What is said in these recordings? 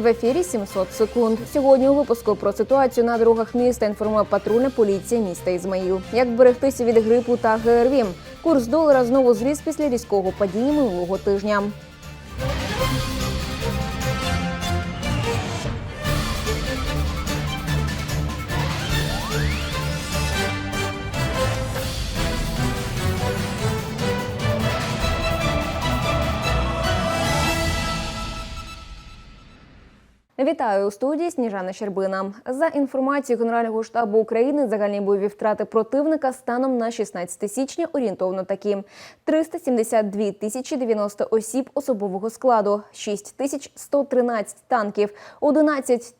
В ефірі 700 секунд. Сьогодні у випуску про ситуацію на дорогах міста інформує патрульна поліція міста Ізмаїл. Як берегтися від грипу та ГРВІ. Курс долара знову зріс після різкого падіння минулого тижня. Вітаю у студії Сніжана Щербина. За інформацією Генерального штабу України, загальні бойові втрати противника станом на 16 січня орієнтовно такі: 372 тисячі 90 осіб особового складу, 6 тисяч 113 танків, 11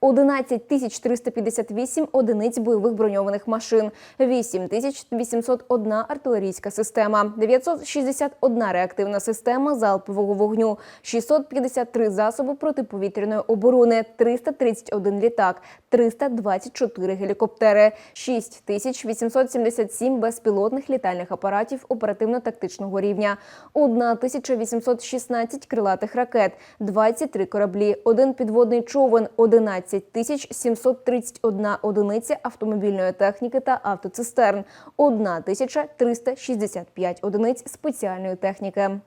11 тисяч 358 одиниць бойових броньованих машин, 8 тисяч 801 артилерійська система, 961 реактивна система залпового вогню, 653 засоби протиповітряної оборони, 331 літак, 324 гелікоптери, 6 тисяч 877 безпілотних літальних апаратів оперативно-тактичного рівня, 1 тисяча 816 крилатих ракет, 23 кораблі, один підводний човен, 11 тисяч 731 одиниця автомобільної техніки та автоцистерн, 1 тисяча 365 одиниць спеціальної техніки.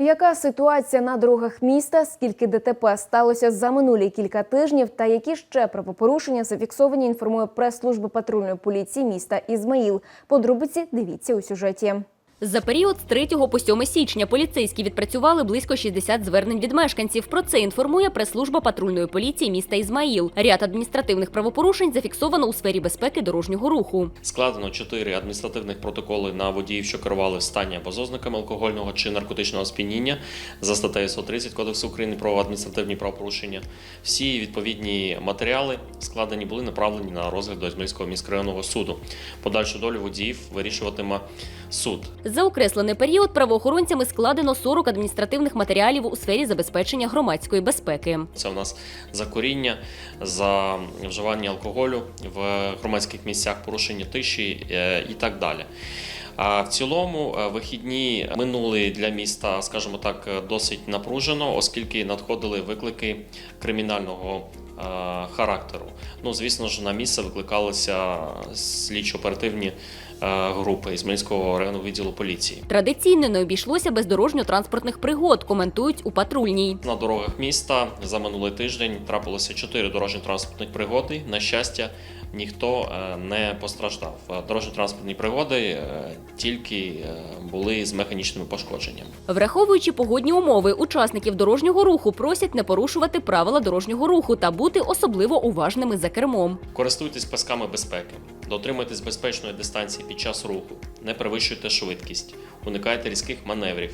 Яка ситуація на дорогах міста? Скільки ДТП сталося за минулі кілька тижнів? Та які ще правопорушення зафіксовані? Інформує прес-служба патрульної поліції міста Ізмаїл. Подробиці дивіться у сюжеті. За період з 3 по 7 січня поліцейські відпрацювали близько 60 звернень від мешканців. Про це інформує прес-служба патрульної поліції міста Ізмаїл. Ряд адміністративних правопорушень зафіксовано у сфері безпеки дорожнього руху. Складено чотири адміністративних протоколи на водіїв, що керували в стані або з ознаками алкогольного чи наркотичного сп'яніння за статтею 130 Кодексу України про адміністративні правопорушення. Всі відповідні матеріали складені були направлені на розгляд до Ізмаїльського міськрайонного суду. Подальшу долю водіїв вирішуватиме суд. За окреслений період правоохоронцями складено 40 адміністративних матеріалів у сфері забезпечення громадської безпеки. Це у нас за коріння, за вживання алкоголю в громадських місцях, порушення тиші е, і так далі. А в цілому е, вихідні минули для міста, скажімо так, досить напружено, оскільки надходили виклики кримінального е, характеру. Ну, звісно ж, на місце викликалися слідчо-оперативні групи Ізмаїльського районного відділу поліції. Традиційно не обійшлося без дорожньо-транспортних пригод, коментують у патрульній. На дорогах міста за минулий тиждень трапилося чотири дорожньо-транспортних пригоди. На щастя, ніхто е, не постраждав. Е, Дорожньо-транспортні пригоди е, тільки були з механічними пошкодженнями. Враховуючи погодні умови, учасників дорожнього руху просять не порушувати правила дорожнього руху та бути особливо уважними за кермом. Користуйтесь пасками безпеки, дотримуйтесь безпечної дистанції під час руху, не перевищуйте швидкість, уникайте різких маневрів.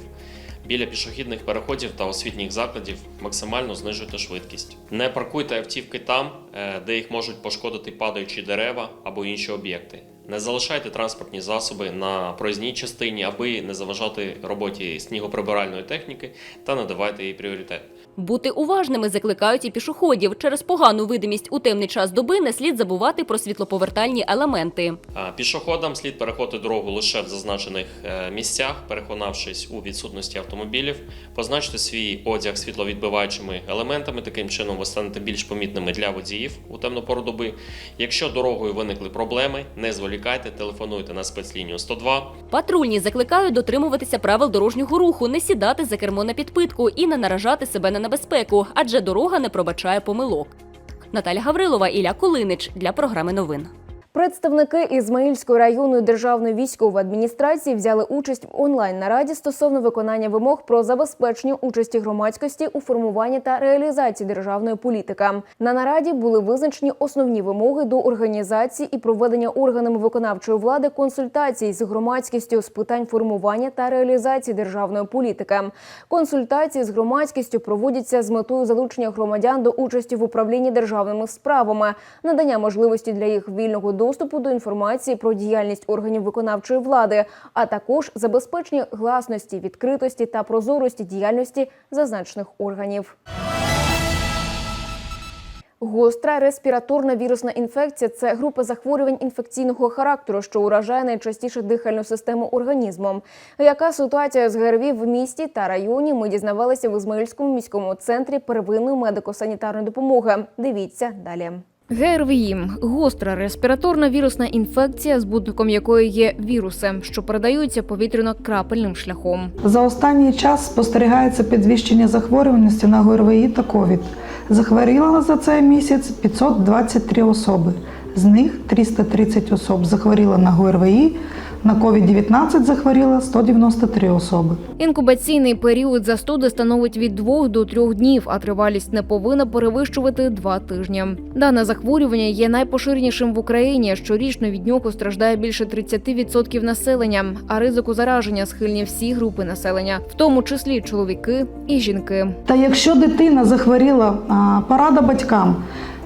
Біля пішохідних переходів та освітніх закладів максимально знижуйте швидкість. Не паркуйте автівки там, е, де їх можуть пошкодити падаючі дерева або інші об'єкти. Не залишайте транспортні засоби на проїзній частині, аби не заважати роботі снігоприбиральної техніки та не давайте їй пріоритет. Бути уважними закликають і пішоходів. Через погану видимість у темний час доби не слід забувати про світлоповертальні елементи. Пішоходам слід переходити дорогу лише в зазначених е, місцях, переконавшись у відсутності автомобілів, позначте свій одяг світловідбиваючими елементами. Таким чином ви станете більш помітними для водіїв у темну пору доби. Якщо дорогою виникли проблеми, не зволікайте, телефонуйте на спецлінію 102. Патрульні закликають дотримуватися правил дорожнього руху, не сідати за кермо на підпитку і не наражати себе на небезпеку, адже дорога не пробачає помилок. Наталя Гаврилова, Ілля Кулинич для програми новин. Представники Ізмаїльської районної державної військової адміністрації взяли участь в онлайн нараді стосовно виконання вимог про забезпечення участі громадськості у формуванні та реалізації державної політики. На нараді були визначені основні вимоги до організації і проведення органами виконавчої влади консультацій з громадськістю з питань формування та реалізації державної політики. Консультації з громадськістю проводяться з метою залучення громадян до участі в управлінні державними справами, надання можливості для їх вільного доступу до інформації про діяльність органів виконавчої влади, а також забезпечення гласності, відкритості та прозорості діяльності зазначених органів. Гостра респіраторна вірусна інфекція це група захворювань інфекційного характеру, що уражає найчастіше дихальну систему організму. Яка ситуація з ГРВІ в місті та районі? Ми дізнавалися в Ізмаїльському міському центрі первинної медико-санітарної допомоги. Дивіться далі. ГРВІ – гостра респіраторна вірусна інфекція, збудником якої є віруси, що передаються повітряно-крапельним шляхом. За останній час спостерігається підвищення захворюваності на ГРВІ та ковід. Захворіла за цей місяць 523 особи. З них 330 особ захворіло на ГРВІ, на COVID-19 захворіло 193 особи. Інкубаційний період застуди становить від 2 до 3 днів, а тривалість не повинна перевищувати 2 тижні. Дане захворювання є найпоширенішим в Україні. Щорічно від нього страждає більше 30% населення, а ризику зараження схильні всі групи населення, в тому числі чоловіки і жінки. Та якщо дитина захворіла, порада батькам.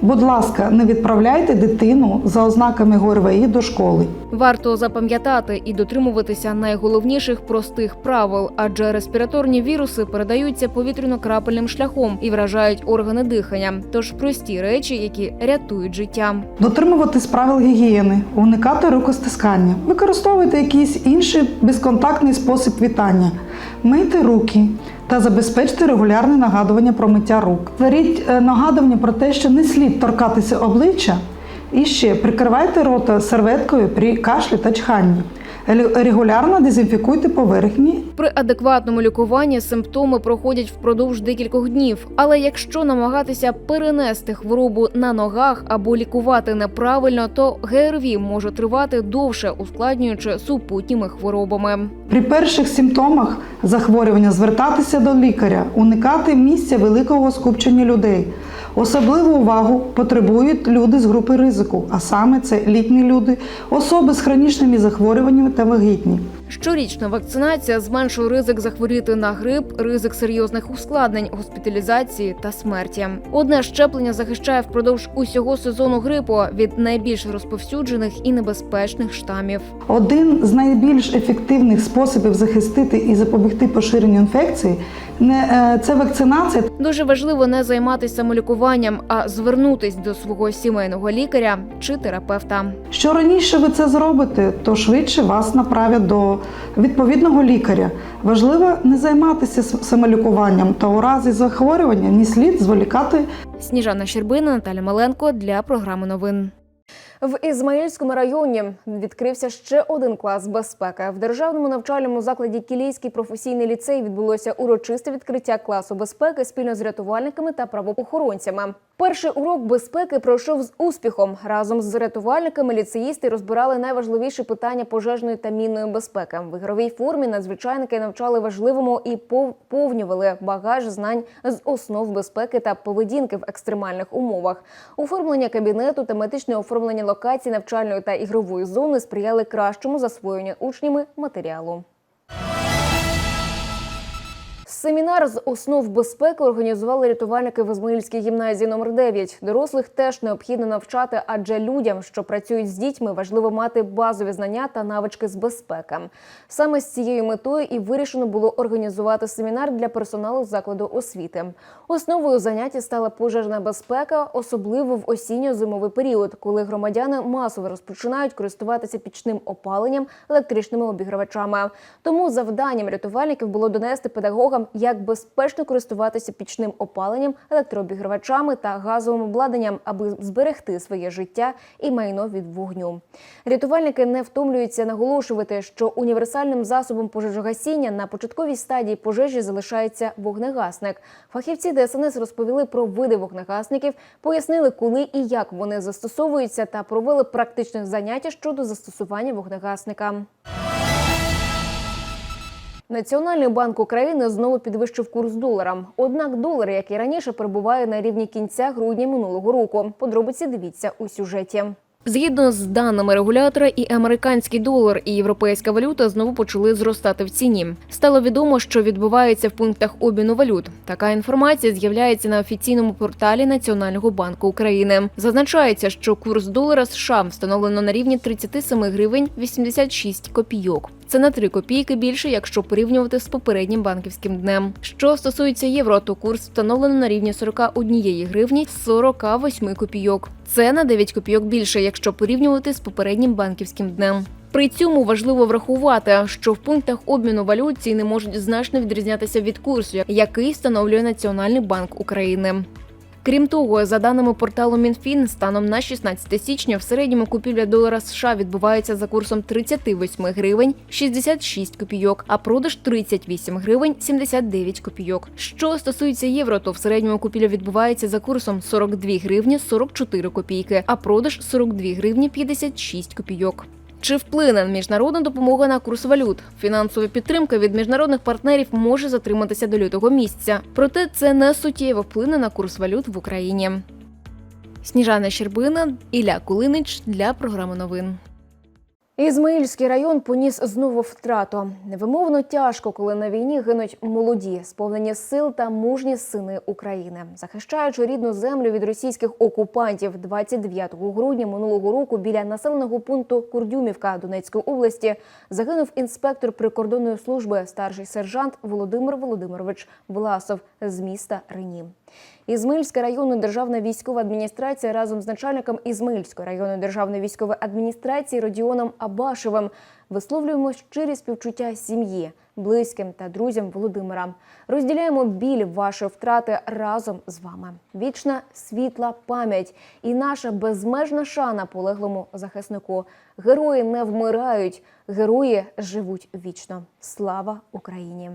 Будь ласка, не відправляйте дитину за ознаками ГРВІ до школи. Варто запам'ятати і дотримуватися найголовніших простих правил, адже респіраторні віруси передаються повітряно-крапельним шляхом і вражають органи дихання. Тож прості речі, які рятують життя. Дотримуватись правил гігієни, уникати рукостискання, використовуйте якийсь інший безконтактний спосіб вітання, мийте руки та забезпечте регулярне нагадування про миття рук. Творіть е, нагадування про те, що не слід торкатися обличчя, і ще прикривайте рота серветкою при кашлі та чханні. Регу- Регулярно дезінфікуйте поверхні При адекватному лікуванні симптоми проходять впродовж декількох днів. Але якщо намагатися перенести хворобу на ногах або лікувати неправильно, то ГРВІ може тривати довше, ускладнюючи супутніми хворобами. При перших симптомах захворювання звертатися до лікаря, уникати місця великого скупчення людей. Особливу увагу потребують люди з групи ризику, а саме це літні люди, особи з хронічними захворюваннями та вагітні. Щорічна вакцинація зменшує ризик захворіти на грип, ризик серйозних ускладнень, госпіталізації та смерті. Одне щеплення захищає впродовж усього сезону грипу від найбільш розповсюджених і небезпечних штамів. Один з найбільш ефективних способів захистити і запобігти поширенню інфекції не е, це вакцинація Дуже важливо не займатися самолікуванням, а звернутись до свого сімейного лікаря чи терапевта. Що раніше ви це зробите, то швидше вас направлять до відповідного лікаря. Важливо не займатися самолікуванням та у разі захворювання не слід зволікати Сніжана Щербина, Наталя Маленко для програми новин. В Ізмаїльському районі відкрився ще один клас безпеки. В державному навчальному закладі Кілійський професійний ліцей відбулося урочисте відкриття класу безпеки спільно з рятувальниками та правоохоронцями. Перший урок безпеки пройшов з успіхом. Разом з рятувальниками ліцеїсти розбирали найважливіші питання пожежної та мінної безпеки. В ігровій формі надзвичайники навчали важливому і поповнювали багаж знань з основ безпеки та поведінки в екстремальних умовах. Оформлення кабінету, тематичне оформлення локацій навчальної та ігрової зони сприяли кращому засвоєнню учнями матеріалу. Семінар з основ безпеки організували рятувальники в Ізмаїльській гімназії номер 9 Дорослих теж необхідно навчати, адже людям, що працюють з дітьми, важливо мати базові знання та навички з безпеки. Саме з цією метою і вирішено було організувати семінар для персоналу закладу освіти. Основою заняття стала пожежна безпека, особливо в осінньо-зимовий період, коли громадяни масово розпочинають користуватися пічним опаленням електричними обігрівачами. Тому завданням рятувальників було донести педагогам, як безпечно користуватися пічним опаленням, електрообігрівачами та газовим обладнанням, аби зберегти своє життя і майно від вогню. Рятувальники не втомлюються наголошувати, що універсальним засобом пожежогасіння на початковій стадії пожежі залишається вогнегасник. Фахівці ДСНС розповіли про види вогнегасників, пояснили, коли і як вони застосовуються, та провели практичне заняття щодо застосування вогнегасника. Національний банк України знову підвищив курс долара. Однак долар, як і раніше, перебуває на рівні кінця грудня минулого року. Подробиці дивіться у сюжеті. Згідно з даними регулятора, і американський долар, і європейська валюта знову почали зростати в ціні. Стало відомо, що відбувається в пунктах обміну валют. Така інформація з'являється на офіційному порталі Національного банку України. Зазначається, що курс долара США встановлено на рівні 37 гривень 86 копійок. Це на 3 копійки більше, якщо порівнювати з попереднім банківським днем. Що стосується євро, то курс встановлено на рівні 41 гривні 48 копійок. Це на 9 копійок більше, якщо порівнювати з попереднім банківським днем. При цьому важливо врахувати, що в пунктах обміну валют ціни можуть значно відрізнятися від курсу, який встановлює Національний банк України. Крім того, за даними порталу Мінфін, станом на 16 січня в середньому купівля долара США відбувається за курсом 38 гривень 66 копійок, а продаж 38 гривень 79 копійок. Що стосується євро, то в середньому купівля відбувається за курсом 42 гривні 44 копійки, а продаж 42 гривні 56 копійок. Чи вплине міжнародна допомога на курс валют? Фінансова підтримка від міжнародних партнерів може затриматися до лютого місяця. Проте це не суттєво вплине на курс валют в Україні. Сніжана Щербина, Ілля Кулинич для програми новин. Ізмаїльський район поніс знову втрату. Невимовно тяжко, коли на війні гинуть молоді, сповнені сил та мужні сини України, захищаючи рідну землю від російських окупантів. 29 грудня минулого року біля населеного пункту Курдюмівка Донецької області загинув інспектор прикордонної служби старший сержант Володимир Володимирович Власов з міста Рені. Ізмаїльська районна державна військова адміністрація разом з начальником Ізмаїльської районної державної військової адміністрації Родіоном Абашевим висловлюємо щирі співчуття сім'ї, близьким та друзям Володимира. Розділяємо біль вашої втрати разом з вами. Вічна світла пам'ять і наша безмежна шана полеглому захиснику. Герої не вмирають, герої живуть вічно. Слава Україні!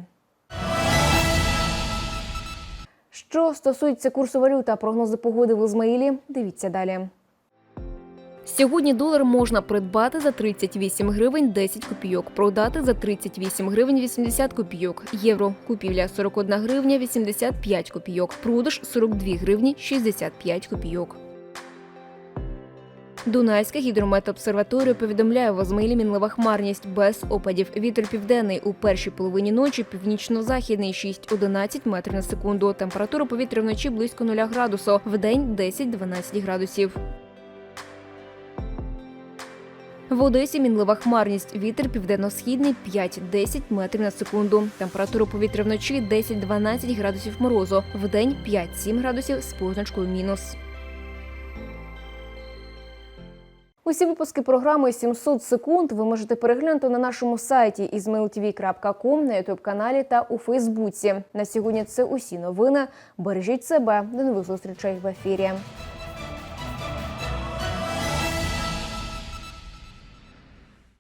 Що стосується курсу валют та прогнози погоди в Ізмаїлі, дивіться далі. Сьогодні долар можна придбати за 38 гривень 10 копійок, продати за 38 гривень 80 копійок. Євро купівля 41 гривня 85 копійок, продаж 42 гривні 65 копійок. Дунайська гідрометобсерваторія повідомляє в Ізмаїлі мінлива хмарність без опадів. Вітер південний у першій половині ночі, північно-західний 6-11 метрів на секунду. Температура повітря вночі близько 0 градусу, вдень 10-12 градусів. В Одесі мінлива хмарність. Вітер південно-східний 5-10 метрів на секунду. Температура повітря вночі 10-12 градусів морозу. Вдень 5-7 градусів з позначкою мінус. Усі випуски програми «700 секунд ви можете переглянути на нашому сайті izmailtv.com, на ютуб каналі та у Фейсбуці. На сьогодні це усі новини. Бережіть себе. До нових зустрічей в ефірі.